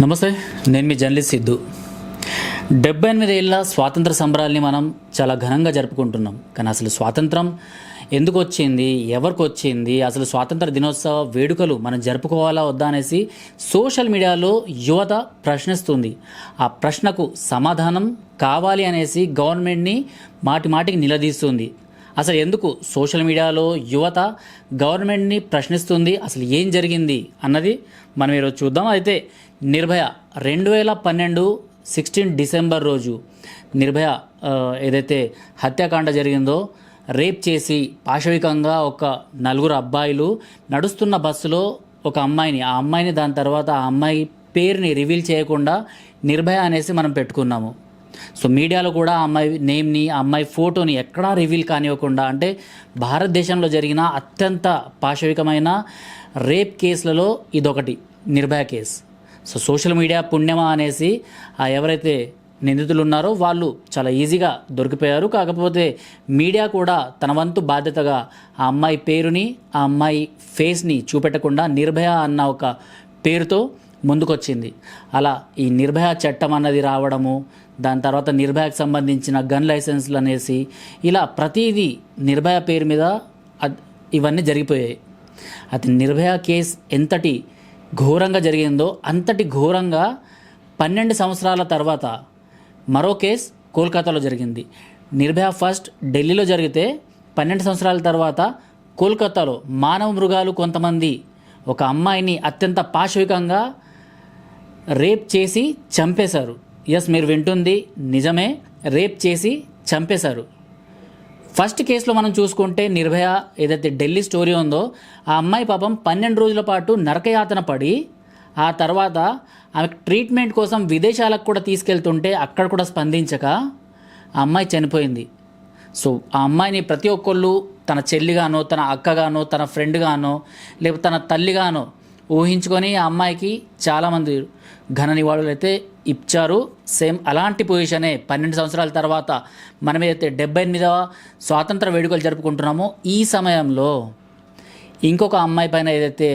నమస్తే నేను మీ జర్నలిస్ట్ సిద్ధు. డెబ్బై ఎనిమిది ఏళ్ళ స్వాతంత్ర సంబరాల్ని మనం చాలా ఘనంగా జరుపుకుంటున్నాం. కానీ అసలు స్వాతంత్రం ఎందుకు వచ్చింది ఎవరికి వచ్చింది అసలు స్వాతంత్ర దినోత్సవ వేడుకలు మనం జరుపుకోవాలా వద్దా అనేసి సోషల్ మీడియాలో యువత ప్రశ్నిస్తుంది. ఆ ప్రశ్నకు సమాధానం కావాలి అనేసి గవర్నమెంట్ని మాటి మాటికి నిలదీస్తుంది. అసలు ఎందుకు? సోషల్ మీడియాలో యువత గవర్నమెంట్ని ప్రశ్నిస్తుంది అసలు ఏం జరిగింది అన్నది మనం ఈరోజు చూద్దాం. అయితే నిర్భయ రెండు వేల పన్నెండు సిక్స్టీన్ డిసెంబర్ రోజు నిర్భయ ఏదైతే హత్యాకాండ జరిగిందో రేప్ చేసి పాశవికంగా ఒక నలుగురు అబ్బాయిలు నడుస్తున్న బస్సులో ఒక అమ్మాయిని ఆ అమ్మాయిని దాని తర్వాత ఆ అమ్మాయి పేరుని రివీల్ చేయకుండా నిర్భయ అనేసి మనం పెట్టుకున్నాము. సో మీడియాలో కూడా అమ్మాయి నేమ్ని ఆ అమ్మాయి ఫోటోని ఎక్కడా రివీల్ కానివ్వకుండా అంటే భారతదేశంలో జరిగిన అత్యంత పాశవికమైన రేప్ కేసులలో ఇదొకటి Nirbhaya case. So social media పుణ్యమా అనేసి ఆ ఎవరైతే నిందితులు ఉన్నారో వాళ్ళు చాలా ఈజీగా దొరికిపోయారు. కాకపోతే మీడియా కూడా తన వంతు బాధ్యతగా ఆ అమ్మాయి పేరుని ఆ అమ్మాయి ఫేస్ని చూపెట్టకుండా నిర్భయ అన్న ఒక పేరుతో ముందుకొచ్చింది. అలా ఈ నిర్భయ చట్టం అన్నది రావడము దాని తర్వాత నిర్భయకు సంబంధించిన గన్ లైసెన్స్లు అనేసి ఇలా ప్రతిదీ నిర్భయ పేరు మీద ఇవన్నీ జరిగిపోయాయి. అది నిర్భయ కేస్ ఎంతటి ఘోరంగా జరిగిందో అంతటి ఘోరంగా పన్నెండు సంవత్సరాల తర్వాత మరో కేస్ కోల్కతాలో జరిగింది. నిర్భయ ఫస్ట్ ఢిల్లీలో జరిగితే పన్నెండు సంవత్సరాల తర్వాత కోల్కతాలో మానవ మృగాలు కొంతమంది ఒక అమ్మాయిని అత్యంత పాశవికంగా రేప్ చేసి చంపేశారు. ఎస్ మీరు వింటుంది నిజమే. రేప్ చేసి చంపేశారు. ఫస్ట్ కేసులో మనం చూసుకుంటే నిర్భయ ఏదైతే ఢిల్లీ స్టోరీ ఉందో ఆ అమ్మాయి పాపం పన్నెండు రోజుల పాటు నరకయాతన పడి ఆ తర్వాత ఆమె ట్రీట్మెంట్ కోసం విదేశాలకు కూడా తీసుకెళ్తుంటే అక్కడ కూడా స్పందించక ఆ అమ్మాయి చనిపోయింది. సో ఆ అమ్మాయిని ప్రతి ఒక్కళ్ళు తన చెల్లిగానో తన అక్కగానో తన ఫ్రెండ్గానో లేకపోతే తన తల్లిగానో ఊహించుకొని ఆ అమ్మాయికి చాలామంది ఘన నివాళులు అయితే ఇచ్చారు సేమ్ అలాంటి పొజిషనే పన్నెండు సంవత్సరాల తర్వాత మనం ఏదైతే డెబ్బై ఎనిమిదవ స్వాతంత్ర వేడుకలు జరుపుకుంటున్నామో. ఈ సమయంలో ఇంకొక అమ్మాయి పైన ఏదైతే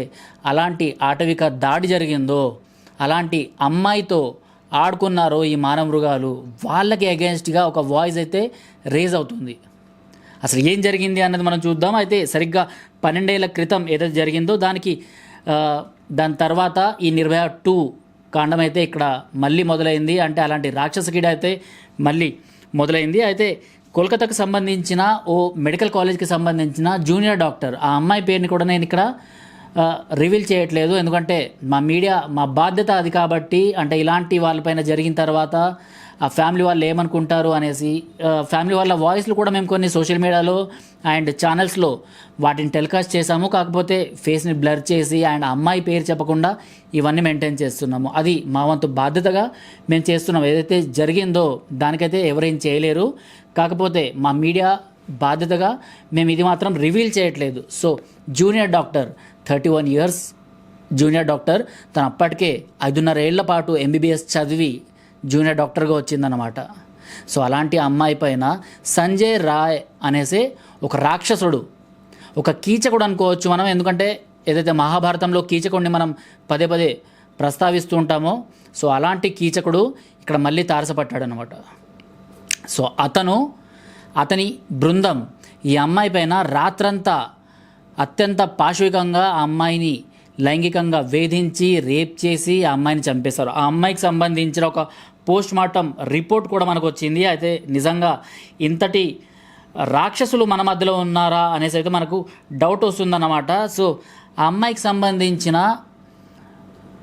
అలాంటి ఆటవిక దాడి జరిగిందో అలాంటి అమ్మాయితో ఆడుకున్నారో ఈ మానవ మృగాలు వాళ్ళకి అగేన్స్ట్గా ఒక వాయిస్ అయితే రేజ్ అవుతుంది. అసలు ఏం జరిగింది అన్నది మనం చూద్దాం. అయితే సరిగ్గా పన్నెండేళ్ళ క్రితం ఏదైతే జరిగిందో దానికి దాని తర్వాత ఈ నిర్భయ టూ కాండం అయితే ఇక్కడ మళ్ళీ మొదలైంది. అంటే అలాంటి రాక్షస కీడ అయితే మళ్ళీ మొదలైంది. అయితే కోల్కతాకు సంబంధించిన ఓ మెడికల్ కాలేజ్కి సంబంధించిన జూనియర్ డాక్టర్ ఆ అమ్మాయి పేరుని కూడా నేను ఇక్కడ రివీల్ చేయట్లేదు. ఎందుకంటే మా మీడియా మా బాధ్యత అది కాబట్టి అంటే ఇలాంటి వాళ్ళపైన జరిగిన తర్వాత ఆ ఫ్యామిలీ వాళ్ళు ఏమనుకుంటారు అనేసి ఫ్యామిలీ వాళ్ళ వాయిస్లు కూడా మేము కొన్ని సోషల్ మీడియాలో అండ్ ఛానల్స్లో వాటిని టెలికాస్ట్ చేసాము కాకపోతే ఫేస్ని బ్లర్ చేసి అండ్ అమ్మాయి పేరు చెప్పకుండా ఇవన్నీ మెయింటైన్ చేస్తున్నాము. అది మా వంతు బాధ్యతగా మేము చేస్తున్నాం ఏదైతే జరిగిందో దానికైతే ఎవరేం చేయలేరు. కాకపోతే మా మీడియా బాధ్యతగా మేము ఇది మాత్రం రివీల్ చేయట్లేదు. So junior doctor thirty one years junior doctor తను అప్పటికే ఐదున్నర ఏళ్ళ పాటు ఎంబీబీఎస్ చదివి జూనియర్ డాక్టర్గా వచ్చిందన్నమాట. సో అలాంటి అమ్మాయి పైన సంజయ్ రాయ్ అనేసి ఒక రాక్షసుడు ఒక కీచకుడు అనుకోవచ్చు మనం. ఎందుకంటే ఏదైతే మహాభారతంలో కీచకుడిని మనం పదే పదే ప్రస్తావిస్తూ ఉంటామో సో అలాంటి కీచకుడు ఇక్కడ మళ్ళీ తారసపట్టాడనమాట సో అతను అతని బృందం ఈ అమ్మాయి పైన రాత్రంతా అత్యంత పాశవికంగా ఆ అమ్మాయిని లైంగికంగా వేధించి రేప్ చేసి ఆ అమ్మాయిని చంపేశారు. ఆ అమ్మాయికి సంబంధించిన ఒక పోస్ట్ మార్టం రిపోర్ట్ కూడా మనకు వచ్చింది. అయితే నిజంగా ఇంతటి రాక్షసులు మన మధ్యలో ఉన్నారా అనేసి అయితే మనకు డౌట్ వస్తుందన్నమాట. సో ఆ అమ్మాయికి సంబంధించిన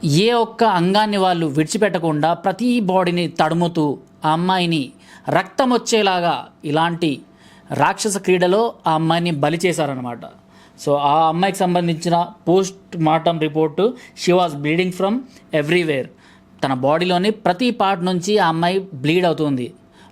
ఏ ఒక్క అంగాన్ని వాళ్ళు విడిచిపెట్టకుండా ప్రతి బాడీని తడుముతూ ఆ అమ్మాయిని రక్తం వచ్చేలాగా ఇలాంటి రాక్షస క్రీడలో ఆ అమ్మాయిని బలి చేశారనమాట సో ఆ అమ్మాయికి సంబంధించిన post mortem report she was bleeding from everywhere. తన బాడీలోని ప్రతి పార్ట్ నుంచి ఆ అమ్మాయి బ్లీడ్ అవుతుంది.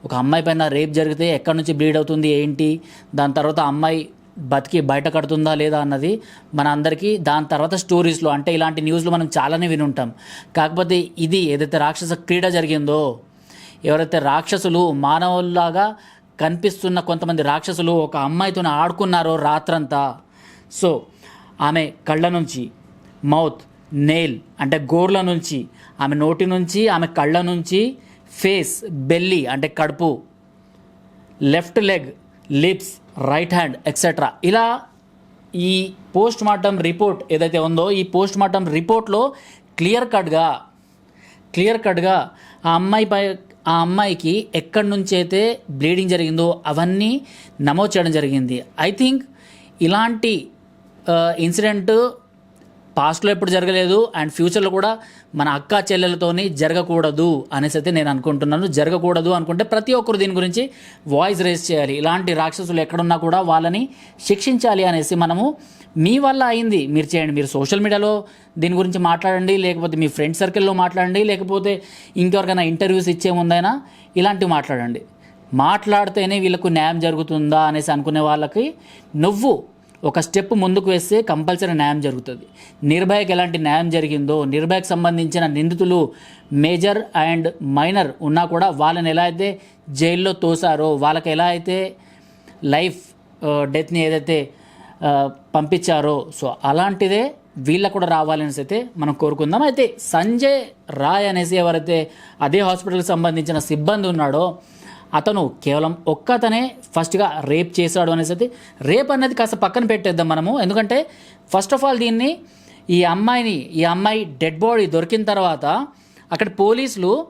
ఒక అమ్మాయి పైన రేప్ జరిగితే ఎక్కడి నుంచి బ్లీడ్ అవుతుంది ఏంటి? దాని తర్వాత అమ్మాయి బతికి బయట కడుతుందా లేదా అన్నది మన అందరికీ దాని తర్వాత స్టోరీస్లో అంటే ఇలాంటి న్యూస్లో మనం చాలానే వినుంటాం. కాకపోతే ఇది ఏదైతే రాక్షస క్రీడ జరిగిందో ఎవరైతే రాక్షసులు మానవుల్లాగా కనిపిస్తున్న కొంతమంది రాక్షసులు ఒక అమ్మాయితో ఆడుకున్నారో రాత్రంతా. సో ఆమె కళ్ళ నుంచి మౌత్ నెయిల్ అంటే గోర్ల నుంచి ఆమె నోటి నుంచి ఆమె కళ్ళ నుంచి ఫేస్ బెల్లి అంటే కడుపు left leg lips right hand etcetera ఇలా ఈ పోస్ట్ మార్టం రిపోర్ట్ ఏదైతే ఉందో ఈ పోస్ట్ మార్టం రిపోర్ట్లో క్లియర్ కట్గా క్లియర్ కట్గా ఆ అమ్మాయి పై ఆ అమ్మాయికి ఎక్కడి నుంచి అయితే బ్లీడింగ్ జరిగిందో అవన్నీ నమోదు చేయడం జరిగింది. ఐ థింక్ ఇలాంటి ఇన్సిడెంట్ పాస్ట్లో ఎప్పుడు జరగలేదు అండ్ ఫ్యూచర్లో కూడా మన అక్క చెల్లెలతోని జరగకూడదు అనేసి అయితే నేను అనుకుంటున్నాను. జరగకూడదు అనుకుంటే ప్రతి ఒక్కరు దీని గురించి వాయిస్ రేస్ చేయాలి. ఇలాంటి రాక్షసులు ఎక్కడున్నా కూడా వాళ్ళని శిక్షించాలి అనేసి మనము మీ వల్ల అయింది. మీరు చేయండి. మీరు సోషల్ మీడియాలో దీని గురించి మాట్లాడండి. లేకపోతే మీ ఫ్రెండ్ సర్కిల్లో మాట్లాడండి. లేకపోతే ఇంకెవరికైనా ఇంటర్వ్యూస్ ఇచ్చే ముందైనా ఇలాంటివి మాట్లాడండి. మాట్లాడితేనే వీళ్ళకు న్యాయం జరుగుతుందా అనేసి అనుకునే వాళ్ళకి నువ్వు ఒక స్టెప్ ముందుకు వేస్తే కంపల్సరీ న్యాయం జరుగుతుంది. నిర్భయకు ఎలాంటి న్యాయం జరిగిందో నిర్భయకు సంబంధించిన నిందితులు మేజర్ అండ్ మైనర్ ఉన్నా కూడా వాళ్ళని ఎలా అయితే జైల్లో తోసారో వాళ్ళకి ఎలా అయితే లైఫ్ డెత్ని ఏదైతే పంపించారో సో అలాంటిదే వీళ్ళకు కూడా రావాలనేసి అయితే మనం కోరుకుందాం. అయితే సంజయ్ రాయ్ అనేసి ఎవరైతే అదే హాస్పిటల్కి సంబంధించిన సిబ్బంది ఉన్నాడో అతను కేవలం ఒక్కతనే ఫస్ట్గా రేప్ చేశాడు అనేసి అయితే రేప్ అనేది కాస్త పక్కన పెట్టేద్దాం మనము. ఎందుకంటే ఫస్ట్ ఆఫ్ ఆల్ దీన్ని ఈ అమ్మాయిని ఈ అమ్మాయి డెడ్ బాడీ దొరికిన తర్వాత అక్కడ పోలీసులు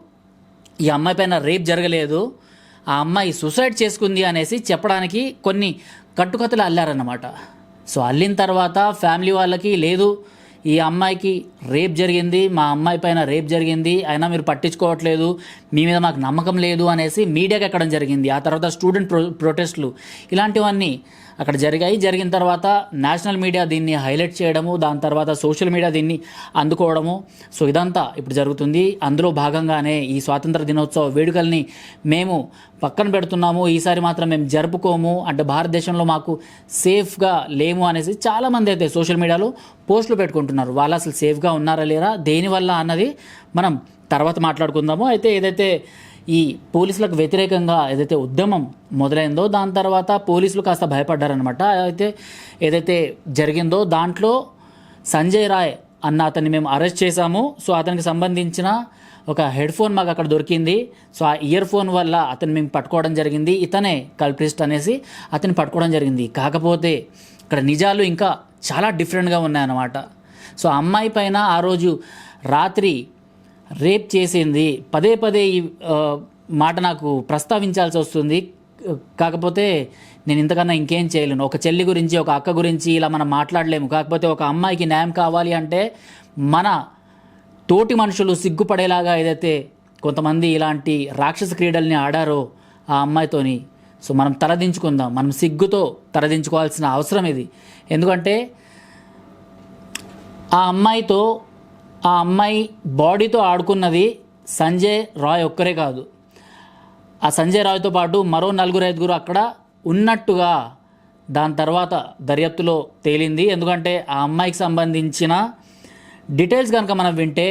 ఈ అమ్మాయి పైన రేప్ జరగలేదు ఆ అమ్మాయి సూసైడ్ చేసుకుంది అనేసి చెప్పడానికి కొన్ని కట్టుకథలు అల్లారన్నమాట. సో అల్లిన తర్వాత ఫ్యామిలీ వాళ్ళకి లేదు ఈ అమ్మాయికి రేప్ జరిగింది మా అమ్మాయి పైన రేప్ జరిగింది అయినా మీరు పట్టించుకోవట్లేదు మీ మీద మాకు నమ్మకం లేదు అనేసి మీడియాకి ఎక్కడం జరిగింది. ఆ తర్వాత స్టూడెంట్ ప్రో ప్రొటెస్ట్లు. ఇలాంటివన్నీ అక్కడ జరిగాయి. జరిగిన తర్వాత నేషనల్ మీడియా దీన్ని హైలైట్ చేయడము దాని తర్వాత సోషల్ మీడియా దీన్ని అందుకోవడము. సో ఇదంతా ఇప్పుడు జరుగుతుంది. అందులో భాగంగానే ఈ స్వాతంత్ర దినోత్సవ వేడుకల్ని మేము పక్కన పెడుతున్నాము. ఈసారి మాత్రం మేము జరుపుకోము. అంటే భారతదేశంలో మాకు సేఫ్గా లేము అనేసి చాలామంది అయితే సోషల్ మీడియాలో పోస్టులు పెట్టుకుంటున్నారు. వాళ్ళు అసలు సేఫ్గా ఉన్నారా లేరా దేనివల్ల అన్నది మనం తర్వాత మాట్లాడుకుందాము. అయితే ఏదైతే ఈ పోలీసులకు వ్యతిరేకంగా ఏదైతే ఉద్యమం మొదలైందో దాని తర్వాత పోలీసులు కాస్త భయపడ్డారనమాట అయితే ఏదైతే జరిగిందో దాంట్లో సంజయ్ రాయ్ అన్న అతన్ని మేము అరెస్ట్ చేశాము. సో అతనికి సంబంధించిన ఒక హెడ్ ఫోన్ మాకు అక్కడ దొరికింది. సో ఆ ఇయర్ ఫోన్ వల్ల అతను మేము పట్టుకోవడం జరిగింది. ఇతనే కల్ప్రిస్ట్ అనేసి అతన్ని పట్టుకోవడం జరిగింది. కాకపోతే ఇక్కడ నిజాలు ఇంకా చాలా డిఫరెంట్గా ఉన్నాయన్నమాట. సో ఆ అమ్మాయి పైన ఆ రోజు రాత్రి రేప్ చేసింది. పదే పదే ఈ మాట నాకు ప్రస్తావించాల్సి వస్తుంది. కాకపోతే నేను ఇంతకన్నా ఇంకేం చేయలేను. ఒక చెల్లి గురించి ఒక అక్క గురించి ఇలా మనం మాట్లాడలేము. కాకపోతే ఒక అమ్మాయికి న్యాయం కావాలి అంటే మన తోటి మనుషులు సిగ్గుపడేలాగా ఏదైతే కొంతమంది ఇలాంటి రాక్షస క్రీడల్ని ఆడారో ఆ అమ్మాయితోని సో మనం తలదించుకుందాం. మనం సిగ్గుతో తలదించుకోవాల్సిన అవసరం ఇది. ఎందుకంటే ఆ అమ్మాయితో ఆ అమ్మాయి బాడీతో ఆడుకున్నది సంజయ్ రాయ్ ఒక్కరే కాదు. ఆ సంజయ్ రాయ్తో పాటు మరో నలుగురు ఐదుగురు అక్కడ ఉన్నట్టుగా దాని తర్వాత దర్యాప్తులో తేలింది. ఎందుకంటే ఆ అమ్మాయికి సంబంధించిన డీటెయిల్స్ కనుక మనం వింటే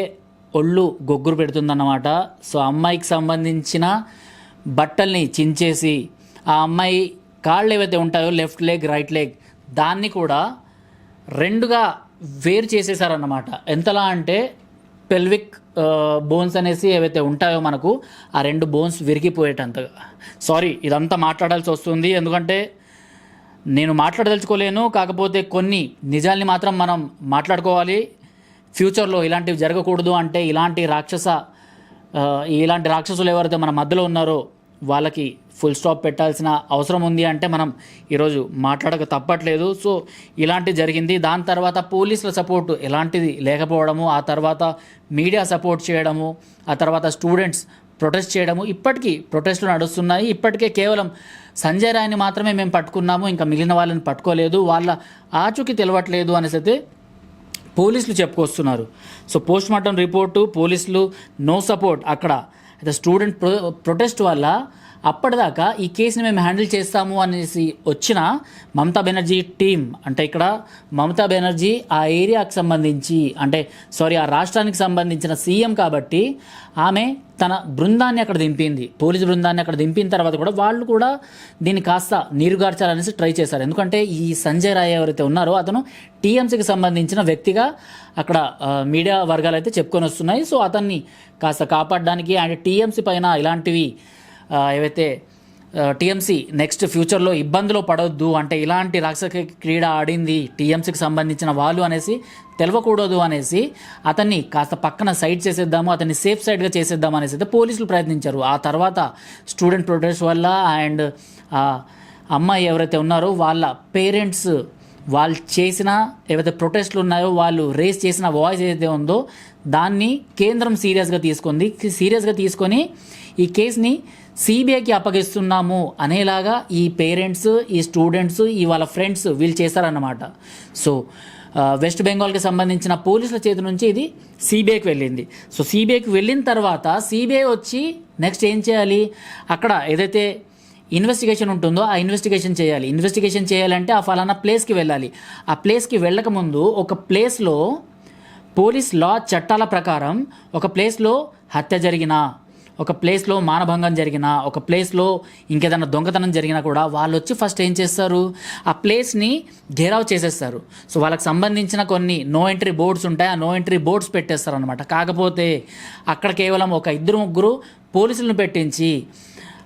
ఒళ్ళు గొగ్గురు పెడుతుందన్నమాట. సో అమ్మాయికి సంబంధించిన బట్టల్ని చించేసి ఆ అమ్మాయి కాళ్ళు ఏవైతే ఉంటాయో లెఫ్ట్ లెగ్ రైట్ లెగ్ దాన్ని కూడా రెండుగా వేరు చేసేసారన్నమాట ఎంతలా అంటే పెల్విక్ బోన్స్ అనేసి ఏవైతే ఉంటాయో మనకు ఆ రెండు బోన్స్ విరిగిపోయేటంతగా. సారీ ఇదంతా మాట్లాడాల్సి వస్తుంది. ఎందుకంటే నేను మాట్లాడదలుచుకోలేను. కాకపోతే కొన్ని నిజాల్ని మాత్రం మనం మాట్లాడుకోవాలి. ఫ్యూచర్లో ఇలాంటివి జరగకూడదు అంటే ఇలాంటి రాక్షస ఇలాంటి రాక్షసులు ఎవరైతే మన మధ్యలో ఉన్నారో వాళ్ళకి ఫుల్ స్టాప్ పెట్టాల్సిన అవసరం ఉంది అంటే మనం ఈరోజు మాట్లాడక తప్పట్లేదు. సో ఇలాంటి జరిగింది. దాని తర్వాత పోలీసుల సపోర్ట్ ఎలాంటిది లేకపోవడము ఆ తర్వాత మీడియా సపోర్ట్ చేయడము ఆ తర్వాత స్టూడెంట్స్ ప్రొటెస్ట్ చేయడము ఇప్పటికీ ప్రొటెస్టులు నడుస్తున్నాయి. ఇప్పటికే కేవలం సంజయ్ రాయ్ని మాత్రమే మేము పట్టుకున్నాము. ఇంకా మిగిలిన వాళ్ళని పట్టుకోలేదు. వాళ్ళ ఆచూకీ తెలవట్లేదు అనేసి అయితే పోలీసులు చెప్పుకొస్తున్నారు. సో పోస్ట్ మార్టం రిపోర్టు పోలీసులు నో సపోర్ట్ అక్కడ. అయితే స్టూడెంట్ ప్రొ ప్రొటెస్ట్ వల్ల అప్పటిదాకా ఈ కేసుని మేము హ్యాండిల్ చేస్తాము అనేసి వచ్చిన మమతా బెనర్జీ టీం అంటే ఇక్కడ మమతా బెనర్జీ ఆ ఏరియాకి సంబంధించి అంటే సారీ ఆ రాష్ట్రానికి సంబంధించిన సీఎం కాబట్టి ఆమె తన బృందాన్ని అక్కడ దింపింది. పోలీసు బృందాన్ని అక్కడ దింపిన తర్వాత కూడా వాళ్ళు కూడా దీన్ని కాస్త నీరుగార్చాలనేసి ట్రై చేశారు. ఎందుకంటే ఈ సంజయ్ రాయ్ ఎవరైతే ఉన్నారో అతను టీఎంసీకి సంబంధించిన వ్యక్తిగా అక్కడ మీడియా వర్గాలు అయితే చెప్పుకొని వస్తున్నాయి. సో అతన్ని కాస్త కాపాడడానికి అండ్ టీఎంసీ పైన ఇలాంటివి ఏవైతే టీఎంసీ నెక్స్ట్ ఫ్యూచర్లో ఇబ్బందులు పడొద్దు అంటే ఇలాంటి రాక్షస క్రీడ ఆడింది టీఎంసీకి సంబంధించిన వాళ్ళు అనేసి తెలవకూడదు అనేసి అతన్ని కాస్త పక్కన సైడ్ చేసేద్దాము అతన్ని సేఫ్ సైడ్గా చేసేద్దాము అనేసి అయితే పోలీసులు ప్రయత్నించారు. ఆ తర్వాత స్టూడెంట్ ప్రొటెస్ట్ వల్ల అండ్ అమ్మాయి ఎవరైతే ఉన్నారో వాళ్ళ పేరెంట్స్ వాళ్ళు చేసిన ఏవైతే ప్రొటెస్ట్లు ఉన్నాయో వాళ్ళు రేస్ చేసిన వాయిస్ ఏదైతే ఉందో దాన్ని కేంద్రం సీరియస్గా తీసుకుంది. సీరియస్గా తీసుకొని ఈ కేసుని సిబిఐకి అప్పగిస్తున్నాము అనేలాగా ఈ పేరెంట్స్ ఈ స్టూడెంట్స్ ఈ వాళ్ళ ఫ్రెండ్స్ వీళ్ళు చేశారన్నమాట. సో వెస్ట్ బెంగాల్కి సంబంధించిన పోలీసుల చేతి నుంచి ఇది సిబిఐకి వెళ్ళింది. సో సిబిఐకి వెళ్ళిన తర్వాత సిబిఐ వచ్చి నెక్స్ట్ ఏం చేయాలి? అక్కడ ఏదైతే ఇన్వెస్టిగేషన్ ఉంటుందో ఆ ఇన్వెస్టిగేషన్ చేయాలి. ఇన్వెస్టిగేషన్ చేయాలంటే ఆ ఫలానా ప్లేస్కి వెళ్ళాలి. ఆ ప్లేస్కి వెళ్ళకముందు ఒక ప్లేస్లో పోలీస్ లా చట్టాల ప్రకారం ఒక ప్లేస్లో హత్య జరిగినా ఒక ప్లేస్లో మానభంగం జరిగినా ఒక ప్లేస్లో ఇంకేదైనా దొంగతనం జరిగినా కూడా వాళ్ళు వచ్చి ఫస్ట్ ఏం చేస్తారు? ఆ ప్లేస్ని ఘేరావ్ చేసేస్తారు. సో వాళ్ళకి సంబంధించిన కొన్ని నో ఎంట్రీ బోర్డ్స్ ఉంటాయి. ఆ నో ఎంట్రీ బోర్డ్స్ పెట్టేస్తారు అనమాట కాకపోతే అక్కడ కేవలం ఒక ఇద్దరు ముగ్గురు పోలీసులను పెట్టించి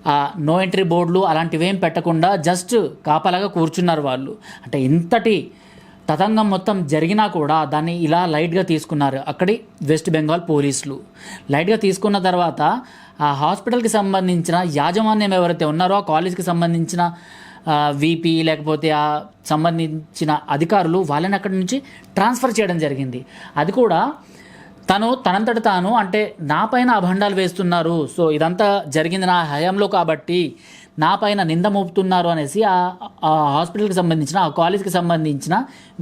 ఆ నో ఎంట్రీ బోర్డులు అలాంటివేం పెట్టకుండా జస్ట్ కాపలాగా కూర్చున్నారు వాళ్ళు. అంటే ఇంతటి తతంగం మొత్తం జరిగినా కూడా దాన్ని ఇలా లైట్గా తీసుకున్నారు. అక్కడి వెస్ట్ బెంగాల్ పోలీసులు. లైట్గా తీసుకున్న తర్వాత ఆ హాస్పిటల్కి సంబంధించిన యాజమాన్యం ఎవరైతే ఉన్నారో ఆ కాలేజ్కి సంబంధించిన వీపీ లేకపోతే ఆ సంబంధించిన అధికారులు వాళ్ళని అక్కడి నుంచి ట్రాన్స్ఫర్ చేయడం జరిగింది. అది కూడా తను తనంతట తాను అంటే నా పైన అభండాలు వేస్తున్నారు. సో ఇదంతా జరిగింది నా హయాంలో కాబట్టి నా పైన నింద మోపుతున్నారు అనేసి ఆ హాస్పిటల్కి సంబంధించిన ఆ కాలేజ్కి సంబంధించిన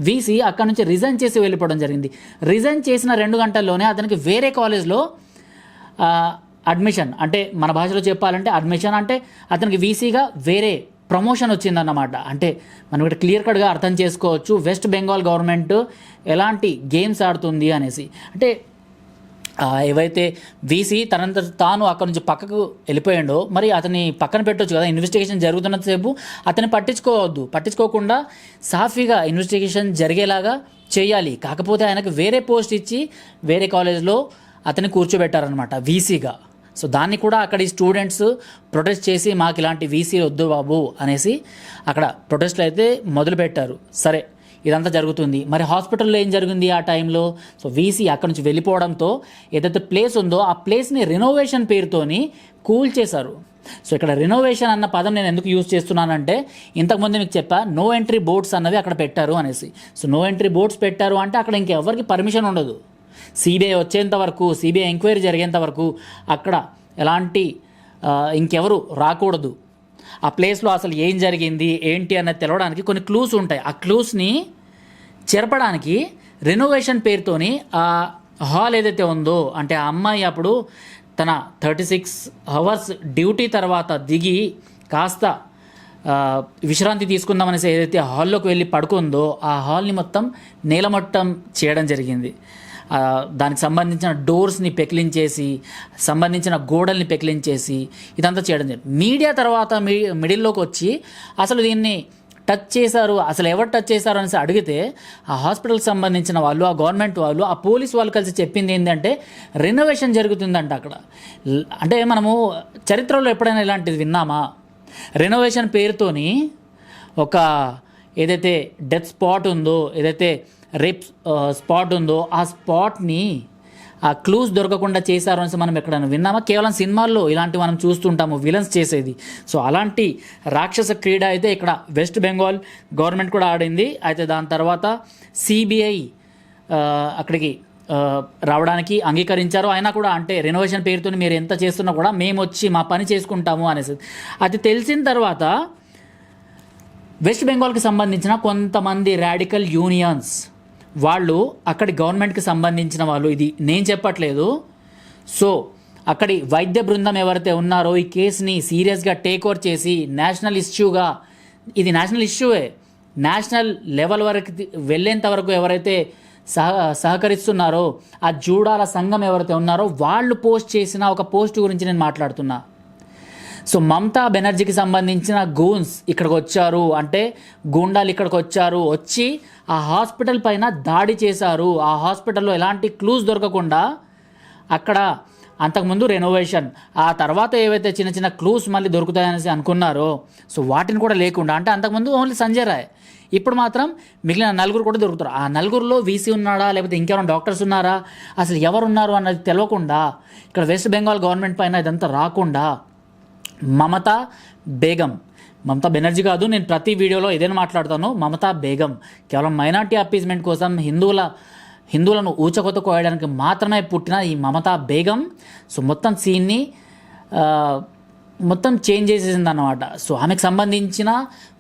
వీసీ అక్కడ నుంచి రిజైన్ చేసి వెళ్ళిపోవడం జరిగింది. రిజైన్ చేసిన రెండు గంటల్లోనే అతనికి వేరే కాలేజ్లో అడ్మిషన్ అంటే మన భాషలో చెప్పాలంటే అడ్మిషన్ అంటే అతనికి వీసీగా వేరే ప్రమోషన్ వచ్చిందన్నమాట. అంటే మనం ఇక్కడ క్లియర్ కట్గా అర్థం చేసుకోవచ్చు. వెస్ట్ బెంగాల్ గవర్నమెంట్ ఎలాంటి గేమ్స్ ఆడుతుంది అనేసి. అంటే ఏవైతే వీసీ తనంత తాను అక్కడ నుంచి పక్కకు వెళ్ళిపోయాడో మరి అతని పక్కన పెట్టొచ్చు కదా ఇన్వెస్టిగేషన్ జరుగుతున్నంతసేపు అతన్ని పట్టించుకోవద్దు. పట్టించుకోకుండా సాఫీగా ఇన్వెస్టిగేషన్ జరిగేలాగా చేయాలి. కాకపోతే ఆయనకు వేరే పోస్ట్ ఇచ్చి వేరే కాలేజ్లో అతన్ని కూర్చోబెట్టారనమాట వీసీగా సో దాన్ని కూడా అక్కడ ఈ స్టూడెంట్స్ ప్రొటెస్ట్ చేసి మాకు ఇలాంటి వీసీ వద్దు బాబు అనేసి అక్కడ ప్రొటెస్ట్లు అయితే మొదలుపెట్టారు. సరే ఇదంతా జరుగుతుంది. మరి హాస్పిటల్లో ఏం జరిగింది ఆ టైంలో? సో వీసీ అక్కడ నుంచి వెళ్ళిపోవడంతో ఏదైతే ప్లేస్ ఉందో ఆ ప్లేస్ని రెనోవేషన్ పేరుతోని కూల్ చేశారు. సో ఇక్కడ రెనోవేషన్ అన్న పదం నేను ఎందుకు యూజ్ చేస్తున్నానంటే ఇంతకుముందు మీకు చెప్పా నో ఎంట్రీ బోర్డ్స్ అన్నవి అక్కడ పెట్టారు అనేసి. సో నో ఎంట్రీ బోర్డ్స్ పెట్టారు అంటే అక్కడ ఇంకెవరికి పర్మిషన్ ఉండదు. సిబిఐ వచ్చేంత వరకు సిబిఐ ఎంక్వైరీ జరిగేంత వరకు అక్కడ ఎలాంటి ఇంకెవరు రాకూడదు. ఆ ప్లేస్లో అసలు ఏం జరిగింది ఏంటి అన్నది తెలవడానికి కొన్ని క్లూస్ ఉంటాయి. ఆ క్లూస్ని చెరపడానికి రెనోవేషన్ పేరుతోని ఆ హాల్ ఏదైతే ఉందో అంటే ఆ అమ్మాయి అప్పుడు తన థర్టీ సిక్స్ అవర్స్ డ్యూటీ తర్వాత దిగి కాస్త విశ్రాంతి తీసుకుందామనేసి ఏదైతే హాల్లోకి వెళ్ళి పడుకుందో ఆ హాల్ని మొత్తం నేలమట్టం చేయడం జరిగింది. దానికి సంబంధించిన డోర్స్ని పెకిలించేసి సంబంధించిన గోడల్ని పెకిలించేసి ఇదంతా చేయడం జరిగింది మీడియా తర్వాత మీ మిడిల్లోకి వచ్చి అసలు దీన్ని టచ్ చేశారు అసలు ఎవరు టచ్ చేశారు అనేసి అడిగితే ఆ హాస్పిటల్కి సంబంధించిన వాళ్ళు ఆ గవర్నమెంట్ వాళ్ళు ఆ పోలీస్ వాళ్ళు కలిసి చెప్పింది ఏంటంటే రెనోవేషన్ జరుగుతుందంట అక్కడ. అంటే మనము చరిత్రలో ఎప్పుడైనా ఇలాంటిది విన్నామా? రెనోవేషన్ పేరుతోని ఒక ఏదైతే డెత్ స్పాట్ ఉందో ఏదైతే రేప్ స్పాట్ ఉందో ఆ స్పాట్ని ఆ క్లూస్ దొరకకుండా చేశారు అనేసి మనం ఎక్కడైనా విన్నామా? కేవలం సినిమాల్లో ఇలాంటి మనం చూస్తుంటాము విలన్స్ చేసేది. సో అలాంటి రాక్షస క్రీడ అయితే ఇక్కడ వెస్ట్ బెంగాల్ గవర్నమెంట్ కూడా ఆడింది. అయితే దాని తర్వాత సిబిఐ అక్కడికి రావడానికి అంగీకరించారు. అయినా కూడా అంటే రెనోవేషన్ పేరుతో మీరు ఎంత చేస్తున్నా కూడా మేము వచ్చి మా పని చేసుకుంటాము అనేసి. అది తెలిసిన తర్వాత వెస్ట్ బెంగాల్కి సంబంధించిన కొంతమంది రాడికల్ యూనియన్స్ వాళ్ళు అక్కడి గవర్నమెంట్కి సంబంధించిన వాళ్ళు. ఇది నేను చెప్పట్లేదు. సో అక్కడి వైద్య బృందం ఎవరైతే ఉన్నారో ఈ కేసుని సీరియస్గా టేక్ ఓవర్ చేసి నేషనల్ ఇష్యూగా ఇది నేషనల్ ఇష్యూవే నేషనల్ లెవెల్ వరకు వెళ్ళేంత వరకు ఎవరైతే సహ సహకరిస్తున్నారో ఆ జూడాల సంఘం ఎవరైతే ఉన్నారో వాళ్ళు పోస్ట్ చేసిన ఒక పోస్ట్ గురించి నేను మాట్లాడుతున్నా. సో మమతా బెనర్జీకి సంబంధించిన గూన్స్ ఇక్కడికి వచ్చారు. అంటే గూండాలు ఇక్కడికి వచ్చారు. వచ్చి ఆ హాస్పిటల్ పైన దాడి చేశారు. ఆ హాస్పిటల్లో ఎలాంటి క్లూస్ దొరకకుండా అక్కడ అంతకుముందు రెనోవేషన్ ఆ తర్వాత ఏవైతే చిన్న చిన్న క్లూస్ మళ్ళీ దొరుకుతాయనేసి అనుకున్నారో సో వాటిని కూడా లేకుండా అంటే అంతకుముందు ఓన్లీ సంజయ్ రాయ్ ఇప్పుడు మాత్రం మిగిలిన నలుగురు కూడా దొరుకుతారు. ఆ నలుగురిలో వీసీ ఉన్నాడా లేకపోతే ఇంకెవరైనా డాక్టర్స్ ఉన్నారా అసలు ఎవరు ఉన్నారు అన్నది తెలియకుండా ఇక్కడ వెస్ట్ బెంగాల్ గవర్నమెంట్ పైన ఇదంతా రాకుండా మమత బేగం. మమతా బెనర్జీ కాదు నేను ప్రతి వీడియోలో ఇదేనా మాట్లాడతాను మమతా బేగం. కేవలం మైనార్టీ అప్పీజ్మెంట్ కోసం హిందువుల హిందువులను ఊచకొత కోయడానికి మాత్రమే పుట్టిన ఈ మమతా బేగం. సో మొత్తం సీన్ని మొత్తం చేంజ్ చేసేసింది అనమాట సో ఆమెకు సంబంధించిన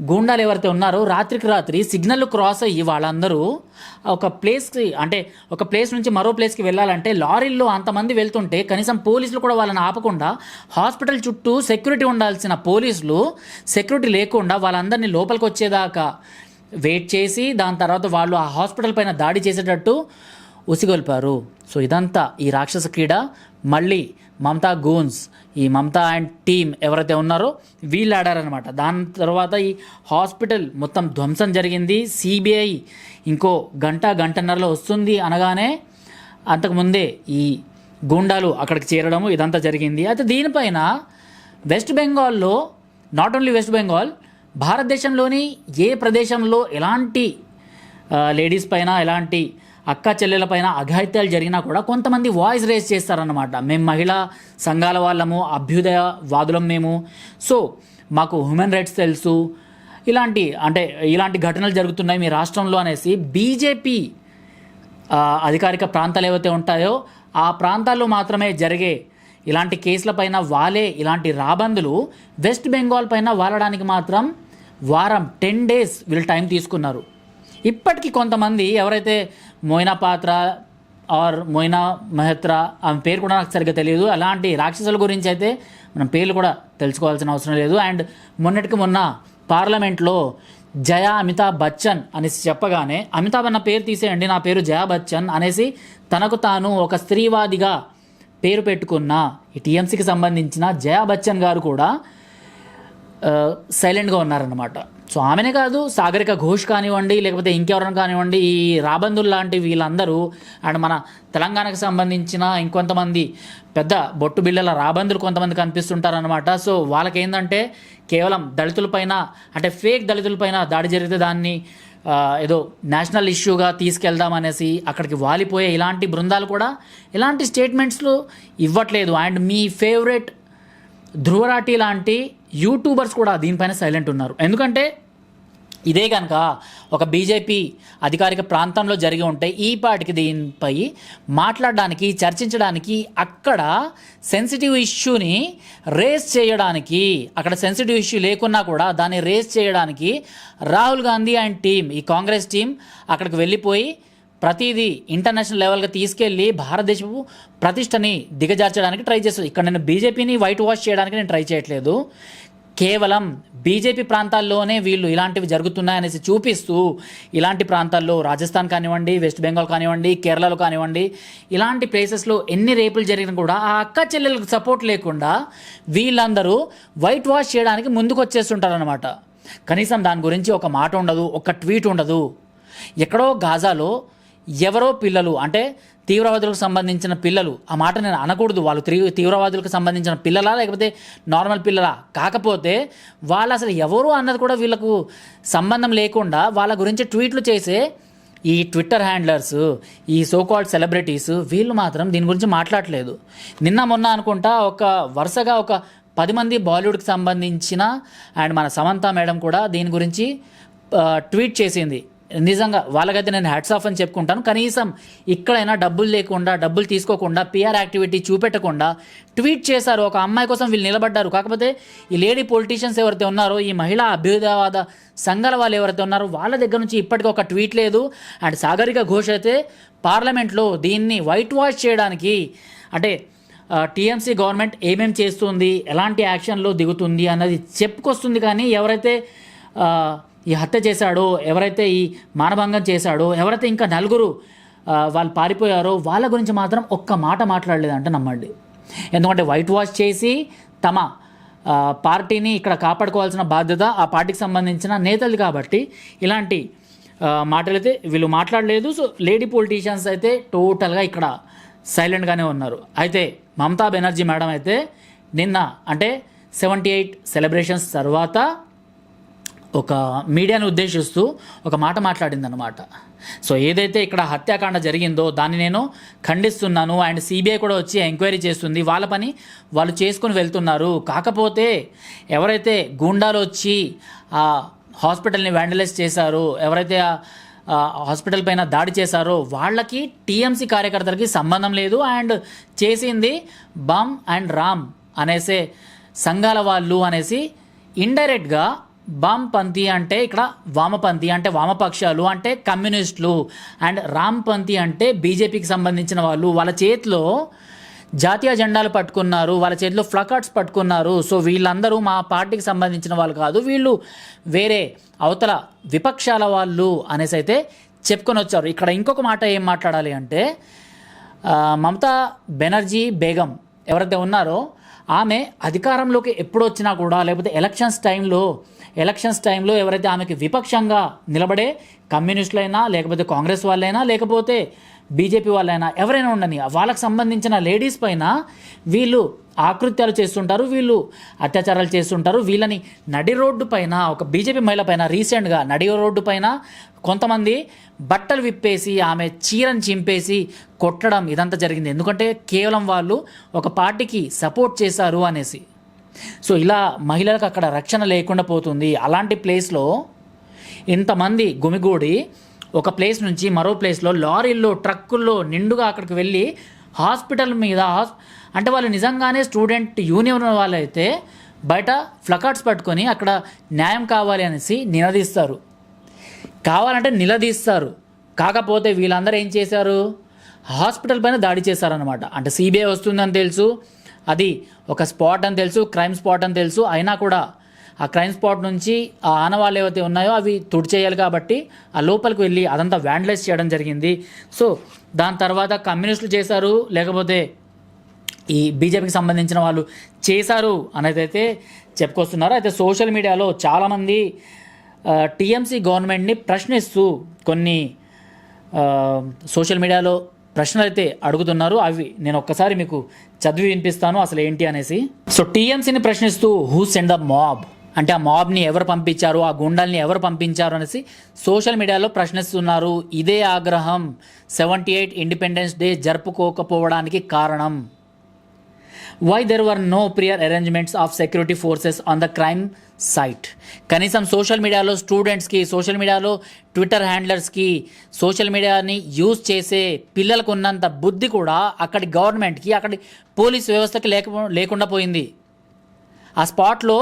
గూండాలు ఎవరైతే ఉన్నారో రాత్రికి రాత్రి సిగ్నల్ క్రాస్ అయ్యి వాళ్ళందరూ ఒక ప్లేస్కి అంటే ఒక ప్లేస్ నుంచి మరో ప్లేస్కి వెళ్ళాలంటే లారీల్లో అంతమంది వెళ్తుంటే కనీసం పోలీసులు కూడా వాళ్ళని ఆపకుండా హాస్పిటల్ చుట్టూ సెక్యూరిటీ ఉండాల్సిన పోలీసులు సెక్యూరిటీ లేకుండా వాళ్ళందరినీ లోపలికి వచ్చేదాకా వెయిట్ చేసి దాని తర్వాత వాళ్ళు ఆ హాస్పిటల్ పైన దాడి చేసేటట్టు ఉసిగొల్పారు. సో ఇదంతా ఈ రాక్షస క్రీడ. మళ్ళీ మమతా గూన్స్ ఈ మమతా అండ్ టీమ్ ఎవరైతే ఉన్నారో వీళ్ళు ఆడారనమాట దాని తర్వాత ఈ హాస్పిటల్ మొత్తం ధ్వంసం జరిగింది. సిబిఐ ఇంకో గంట గంటన్నరలో వస్తుంది అనగానే అంతకుముందే ఈ గూండాలు అక్కడికి చేరడము ఇదంతా జరిగింది. అయితే దీనిపైన వెస్ట్ బెంగాల్లో నాట్ ఓన్లీ వెస్ట్ బెంగాల్ భారతదేశంలోని ఏ ప్రదేశంలో ఎలాంటి లేడీస్ పైన ఎలాంటి అక్క చెల్లెలపైన అఘాయిత్యాలు జరిగినా కూడా కొంతమంది వాయిస్ రేస్ చేస్తారన్నమాట. మేము మహిళా సంఘాల వాళ్ళము అభ్యుదయ వాదులం మేము. సో మాకు హ్యూమన్ రైట్స్ తెలుసు. ఇలాంటి అంటే ఇలాంటి ఘటనలు జరుగుతున్నాయి మీ రాష్ట్రంలో అనేసి బీజేపీ అధికారిక ప్రాంతాలు ఏవైతే ఉంటాయో ఆ ప్రాంతాల్లో మాత్రమే జరిగే ఇలాంటి కేసులపైన వాలే ఇలాంటి రాబందులు వెస్ట్ బెంగాల్ పైన వాలడానికి మాత్రం వారం టెన్ డేస్ వీళ్ళు టైం తీసుకున్నారు. ఇప్పటికీ కొంతమంది ఎవరైతే మోయినా పాత్ర ఆర్ మోయినా మెహత్రా ఆమె పేరు కూడా నాకు సరిగ్గా తెలియదు. అలాంటి రాక్షసుల గురించి అయితే మనం పేర్లు కూడా తెలుసుకోవాల్సిన అవసరం లేదు. అండ్ మొన్నటికి మొన్న పార్లమెంట్లో జయా అమితాబ్ బచ్చన్ అనేసి చెప్పగానే అమితాబ్ అన్న పేరు తీసేయండి నా పేరు జయా బచ్చన్ అనేసి తనకు తాను ఒక స్త్రీవాదిగా పేరు పెట్టుకున్న ఈ టీఎంసీకి సంబంధించిన జయా బచ్చన్ గారు కూడా సైలెంట్గా ఉన్నారన్నమాట. సో ఆమెనే కాదు సాగరిక ఘోష్ కానివ్వండి లేకపోతే ఇంకెవరైనా కానివ్వండి ఈ రాబందులు లాంటి వీళ్ళందరూ అండ్ మన తెలంగాణకు సంబంధించిన ఇంకొంతమంది పెద్ద బొట్టు బిళ్ళల రాబందులు కొంతమంది కనిపిస్తుంటారనమాట సో వాళ్ళకేందంటే కేవలం దళితులపైన అంటే ఫేక్ దళితులపైన దాడి జరిగితే దాన్ని ఏదో నేషనల్ ఇష్యూగా తీసుకెళ్దాం అనేసి అక్కడికి వాలిపోయే ఇలాంటి బృందాలు కూడా ఇలాంటి స్టేట్మెంట్స్లు ఇవ్వట్లేదు. అండ్ మీ ఫేవరెట్ ధ్రువరాటి లాంటి యూట్యూబర్స్ కూడా దీనిపైన సైలెంట్ ఉన్నారు. ఎందుకంటే ఇదే కనుక ఒక బీజేపీ అధికారిక ప్రాంతంలో జరిగి ఉంటే ఈ పాటికి దీనిపై మాట్లాడడానికి చర్చించడానికి అక్కడ సెన్సిటివ్ ఇష్యూని రేస్ చేయడానికి అక్కడ సెన్సిటివ్ ఇష్యూ లేకున్నా కూడా దాన్ని రేస్ చేయడానికి రాహుల్ గాంధీ అండ్ టీం ఈ కాంగ్రెస్ టీం అక్కడికి వెళ్ళిపోయి ప్రతిదీ ఇంటర్నేషనల్ లెవెల్గా తీసుకెళ్ళి భారతదేశపు ప్రతిష్టని దిగజార్చడానికి ట్రై చేస్తుంది. ఇక్కడ నేను బీజేపీని వైట్ వాష్ చేయడానికి నేను ట్రై చేయట్లేదు. కేవలం బీజేపీ ప్రాంతాల్లోనే వీళ్ళు ఇలాంటివి జరుగుతున్నాయనేసి చూపిస్తూ ఇలాంటి ప్రాంతాల్లో రాజస్థాన్ కానివ్వండి వెస్ట్ బెంగాల్ కానివ్వండి కేరళలో కానివ్వండి ఇలాంటి ప్లేసెస్లో ఎన్ని రేపులు జరిగినా కూడా ఆ అక్క చెల్లెలకు సపోర్ట్ లేకుండా వీళ్ళందరూ వైట్ వాష్ చేయడానికి ముందుకు వచ్చేస్తుంటారనమాట కనీసం దాని గురించి ఒక మాట ఉండదు ఒక ట్వీట్ ఉండదు. ఎక్కడో గాజాలో ఎవరో పిల్లలు అంటే తీవ్రవాదులకు సంబంధించిన పిల్లలు ఆ మాట నేను అనకూడదు. వాళ్ళు తీవ్ర తీవ్రవాదులకు సంబంధించిన పిల్లలా లేకపోతే నార్మల్ పిల్లలా? కాకపోతే వాళ్ళు అసలు ఎవరు అన్నది కూడా వీళ్ళకు సంబంధం లేకుండా వాళ్ళ గురించి ట్వీట్లు చేసే ఈ ట్విట్టర్ హ్యాండ్లర్స్ ఈ సోకాల్డ్ సెలబ్రిటీస్ వీళ్ళు మాత్రం దీని గురించి మాట్లాడలేదు. నిన్న మొన్న అనుకుంటా ఒక వరుసగా ఒక పది మంది బాలీవుడ్కి సంబంధించిన అండ్ మన సమంత మేడం కూడా దీని గురించి ట్వీట్ చేసింది. నిజంగా వాళ్ళకైతే నేను హ్యాట్స్ ఆఫ్ అని చెప్పుకుంటాను. కనీసం ఇక్కడైనా డబ్బులు లేకుండా డబ్బులు తీసుకోకుండా పిఆర్ యాక్టివిటీ చూపెట్టకుండా ట్వీట్ చేశారు. ఒక అమ్మాయి కోసం వీళ్ళు నిలబడ్డారు. కాకపోతే ఈ లేడీ పొలిటీషియన్స్ ఎవరైతే ఉన్నారో ఈ మహిళా అభ్యుదయవాద సంఘాల వాళ్ళు ఎవరైతే ఉన్నారో వాళ్ళ దగ్గర నుంచి ఇప్పటికీ ఒక ట్వీట్ లేదు. అండ్ సాగరిక ఘోష్ అయితే పార్లమెంట్లో దీన్ని వైట్ వాష్ చేయడానికి అంటే టీఎంసీ గవర్నమెంట్ ఏమేం చేస్తుంది ఎలాంటి యాక్షన్లో దిగుతుంది అన్నది చెప్పుకొస్తుంది. కానీ ఎవరైతే ఈ హత్య చేశాడో ఎవరైతే ఈ మానభంగం చేశాడో ఎవరైతే ఇంకా నలుగురు వాళ్ళు పారిపోయారో వాళ్ళ గురించి మాత్రం ఒక్క మాట మాట్లాడలేదంటే నమ్మండి. ఎందుకంటే వైట్ వాష్ చేసి తమ పార్టీని ఇక్కడ కాపాడుకోవాల్సిన బాధ్యత ఆ పార్టీకి సంబంధించిన నేతలు కాబట్టి ఇలాంటి ఆ, మాటలైతే వీళ్ళు మాట్లాడలేదు. సో లేడీ పొలిటీషియన్స్ అయితే టోటల్గా ఇక్కడ సైలెంట్గానే ఉన్నారు. అయితే మమతా బెనర్జీ మేడం అయితే నిన్న అంటే సెవెంటీ ఎయిట్ సెలబ్రేషన్స్ తర్వాత ఒక మీడియాను ఉద్దేశిస్తూ ఒక మాట మాట్లాడిందనమాట సో ఏదైతే ఇక్కడ హత్యాకాండ జరిగిందో దాన్ని నేను ఖండిస్తున్నాను. అండ్ సిబిఐ కూడా వచ్చి ఎంక్వైరీ చేస్తుంది. వాళ్ళ పని వాళ్ళు చేసుకొని వెళ్తున్నారు. కాకపోతే ఎవరైతే గూండాలు వచ్చి ఆ హాస్పిటల్ని వ్యాండలైజ్ చేశారో ఎవరైతే ఆ హాస్పిటల్ పైన దాడి చేశారో వాళ్ళకి టీఎంసీ కార్యకర్తలకి సంబంధం లేదు. అండ్ చేసింది బమ్ అండ్ రామ్ అనేసే సంఘాల వాళ్ళు అనేసి ఇండైరెక్ట్గా వామపంథీ అంటే ఇక్కడ వామపంథీ అంటే వామపక్షాలు అంటే కమ్యూనిస్టులు. అండ్ రామ్పంథీ అంటే బీజేపీకి సంబంధించిన వాళ్ళు. వాళ్ళ చేతిలో జాతీయ జెండాలు పట్టుకున్నారు. వాళ్ళ చేతిలో ఫ్లకార్డ్స్ పట్టుకున్నారు. సో వీళ్ళందరూ మా పార్టీకి సంబంధించిన వాళ్ళు కాదు. వీళ్ళు వేరే అవతల విపక్షాల వాళ్ళు అనేసి అయితే చెప్పుకొని వచ్చారు. ఇక్కడ ఇంకొక మాట ఏం మాట్లాడాలి అంటే మమతా బెనర్జీ బేగం ఎవరైతే ఉన్నారో ఆమె అధికారంలోకి ఎప్పుడు వచ్చినా కూడా లేకపోతే ఎలక్షన్స్ టైంలో ఎలక్షన్స్ టైంలో ఎవరైతే ఆమెకి విపక్షంగా నిలబడే కమ్యూనిస్టులైనా లేకపోతే కాంగ్రెస్ వాళ్ళైనా లేకపోతే బీజేపీ వాళ్ళైనా ఎవరైనా ఉండని వాళ్ళకి సంబంధించిన లేడీస్ పైన వీళ్ళు ఆకృత్యాలు చేస్తుంటారు వీళ్ళు అత్యాచారాలు చేస్తుంటారు. వీళ్ళని నడి రోడ్డు పైన ఒక బీజేపీ మహిళ పైన రీసెంట్గా నడి రోడ్డు పైన కొంతమంది బట్టలు విప్పేసి ఆమె చీరను చింపేసి కొట్టడం ఇదంతా జరిగింది. ఎందుకంటే కేవలం వాళ్ళు ఒక పార్టీకి సపోర్ట్ చేశారు అనేసి. సో ఇలా మహిళలకు అక్కడ రక్షణ లేకుండా పోతుంది. అలాంటి ప్లేస్లో ఇంతమంది గుమిగూడి ఒక ప్లేస్ నుంచి మరో ప్లేస్లో లారీల్లో ట్రక్కుల్లో నిండుగా అక్కడికి వెళ్ళి హాస్పిటల్ మీద అంటే వాళ్ళు నిజంగానే స్టూడెంట్ యూనియన్ వాళ్ళైతే బయట ఫ్లకార్డ్స్ పట్టుకొని అక్కడ న్యాయం కావాలి అనేసి నిలదీస్తారు. కావాలంటే నిలదీస్తారు. కాకపోతే వీళ్ళందరూ ఏం చేశారు? హాస్పిటల్ పైన దాడి చేశారనమాట అంటే సిబిఐ వస్తుందని తెలుసు అది ఒక స్పాట్ అని తెలుసు క్రైమ్ స్పాట్ అని తెలుసు అయినా కూడా ఆ క్రైమ్ స్పాట్ నుంచి ఆ ఆనవాళ్ళు ఏవైతే ఉన్నాయో అవి తుడిచేయాలి కాబట్టి ఆ లోపలికి వెళ్ళి అదంతా వ్యాండలైజ్ చేయడం జరిగింది. సో దాని తర్వాత కమ్యూనిస్టులు చేశారు లేకపోతే ఈ బీజేపీకి సంబంధించిన వాళ్ళు చేశారు అనేది అయితే చెప్పుకొస్తున్నారు. అయితే సోషల్ మీడియాలో చాలామంది టీఎంసీ గవర్నమెంట్ని ప్రశ్నిస్తూ కొన్ని సోషల్ మీడియాలో ప్రశ్నలు అయితే అడుగుతున్నారు. అవి నేను ఒక్కసారి మీకు చదివి వినిపిస్తాను అసలు ఏంటి అనేసి. సో టీఎంసీని ప్రశ్నిస్తూ హూ సెండ్ ద మాబ్ అంటే ఆ మాబ్ని ఎవరు పంపించారు ఆ గుండల్ని ఎవరు పంపించారు అనేసి సోషల్ మీడియాలో ప్రశ్నిస్తున్నారు. ఇదే ఆగ్రహం సెవెంటీ ఎయిట్ ఇండిపెండెన్స్ డే జరుపుకోకపోవడానికి కారణం. Why there were no prior arrangements of security forces on the crime site కనీసం సోషల్ మీడియాలో స్టూడెంట్స్కి సోషల్ మీడియాలో ట్విట్టర్ హ్యాండ్లర్స్కి సోషల్ మీడియాని యూజ్ చేసే పిల్లలకు ఉన్నంత బుద్ధి కూడా అక్కడి గవర్నమెంట్కి అక్కడి పోలీస్ వ్యవస్థకి లేక లేకుండా పోయింది. ఆ స్పాట్లో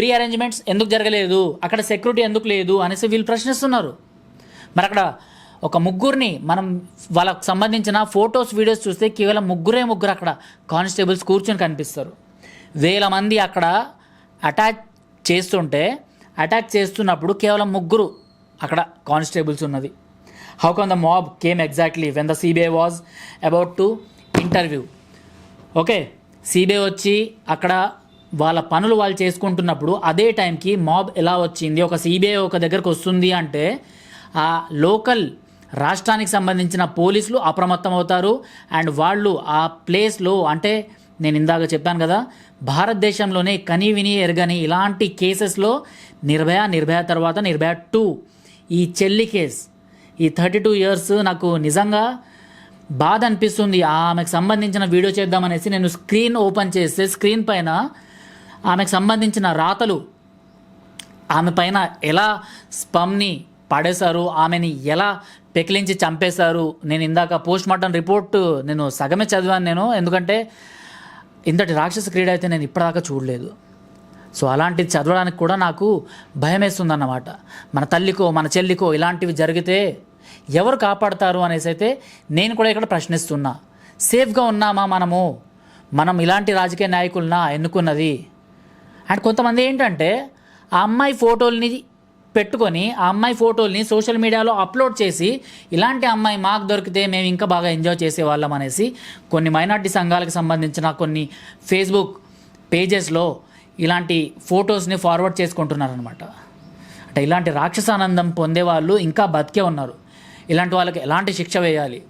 ప్రీ అరేంజ్మెంట్స్ ఎందుకు జరగలేదు? అక్కడ సెక్యూరిటీ ఎందుకు లేదు? అనేసి వీళ్ళు ప్రశ్నిస్తున్నారు. మరి అక్కడ ఒక ముగ్గురిని మనం వాళ్ళకు సంబంధించిన ఫొటోస్ వీడియోస్ చూస్తే కేవలం ముగ్గురే ముగ్గురు అక్కడ కానిస్టేబుల్స్ కూర్చొని కనిపిస్తారు. వేల మంది అక్కడ అటాక్ చేస్తుంటే అటాక్ చేస్తున్నప్పుడు కేవలం ముగ్గురు అక్కడ కానిస్టేబుల్స్ ఉన్నది. How come the mob came exactly when the CBI was about to interview okay CBI వచ్చి అక్కడ వాళ్ళ పనులు వాళ్ళు చేసుకుంటున్నప్పుడు అదే టైంకి మాబ్ ఎలా వచ్చింది? ఒక సిబిఐ ఒక దగ్గరకు వస్తుంది అంటే ఆ లోకల్ రాష్ట్రానికి సంబంధించిన పోలీసులు అప్రమత్తం అవుతారు. అండ్ వాళ్ళు ఆ ప్లేస్లో అంటే నేను ఇందాక చెప్పాను కదా భారతదేశంలోనే కని విని ఎరగని ఇలాంటి కేసెస్లో నిర్భయ నిర్భయ తర్వాత నిర్భయ టూ ఈ చెల్లి కేస్ ఈ థర్టీ టూ ఇయర్స్ నాకు నిజంగా బాధ అనిపిస్తుంది. ఆమెకు సంబంధించిన వీడియో చేద్దామనేసి నేను స్క్రీన్ ఓపెన్ చేస్తే స్క్రీన్ పైన ఆమెకు సంబంధించిన రాతలు ఆమె పైన ఎలా స్పమ్ని పడేశారు ఆమెని ఎలా పెకిలించి చంపేశారు నేను ఇందాక పోస్ట్ మార్టం రిపోర్ట్ నేను సగమే చదివాను నేను ఎందుకంటే ఇంతటి రాక్షస క్రీడ అయితే నేను ఇప్పటిదాకా చూడలేదు. సో అలాంటిది చదవడానికి కూడా నాకు భయం వేస్తుందన్నమాట మన తల్లికో మన చెల్లికో ఇలాంటివి జరిగితే ఎవరు కాపాడతారు అనేసి అయితే నేను కూడా ఇక్కడ ప్రశ్నిస్తున్నా. సేఫ్గా ఉన్నామా మనము? మనం ఇలాంటి రాజకీయ నాయకులనా? ఎన్నుకున్నది? అండ్ కొంతమంది ఏంటంటే ఆ అమ్మాయి ఫోటోల్ని పెట్టుకొని ఆ అమ్మాయి ఫోటోల్ని సోషల్ మీడియాలో అప్లోడ్ చేసి ఇలాంటి అమ్మాయి మాకు దొరికితే మేము ఇంకా బాగా ఎంజాయ్ చేసేవాళ్ళం అనేసి కొన్ని మైనార్టీ సంఘాలకు సంబంధించిన కొన్ని ఫేస్బుక్ పేజెస్లో ఇలాంటి ఫొటోస్ని ఫార్వర్డ్ చేసుకుంటున్నారనమాట అంటే ఇలాంటి రాక్షసానందం పొందే వాళ్ళు ఇంకా బతికే ఉన్నారు. ఇలాంటి వాళ్ళకి ఎలాంటి శిక్ష వేయాలి?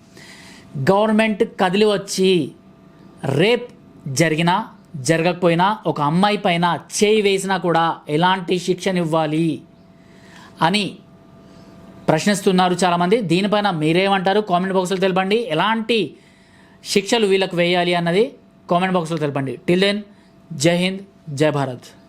గవర్నమెంట్ కదిలి వచ్చి రేప్ జరిగినా జరగకపోయినా ఒక అమ్మాయి పైన చేయి వేసినా కూడా ఎలాంటి శిక్షనివ్వాలి అని ప్రశ్నిస్తున్నారు చాలామంది. దీనిపైన మీరేమంటారు? కామెంట్ బాక్స్లో తెలపండి. ఎలాంటి శిక్షలు వీళ్ళకు వేయాలి అన్నది కామెంట్ బాక్స్లో తెలపండి. టిల్ దెన్ జై హింద్ జై భారత్.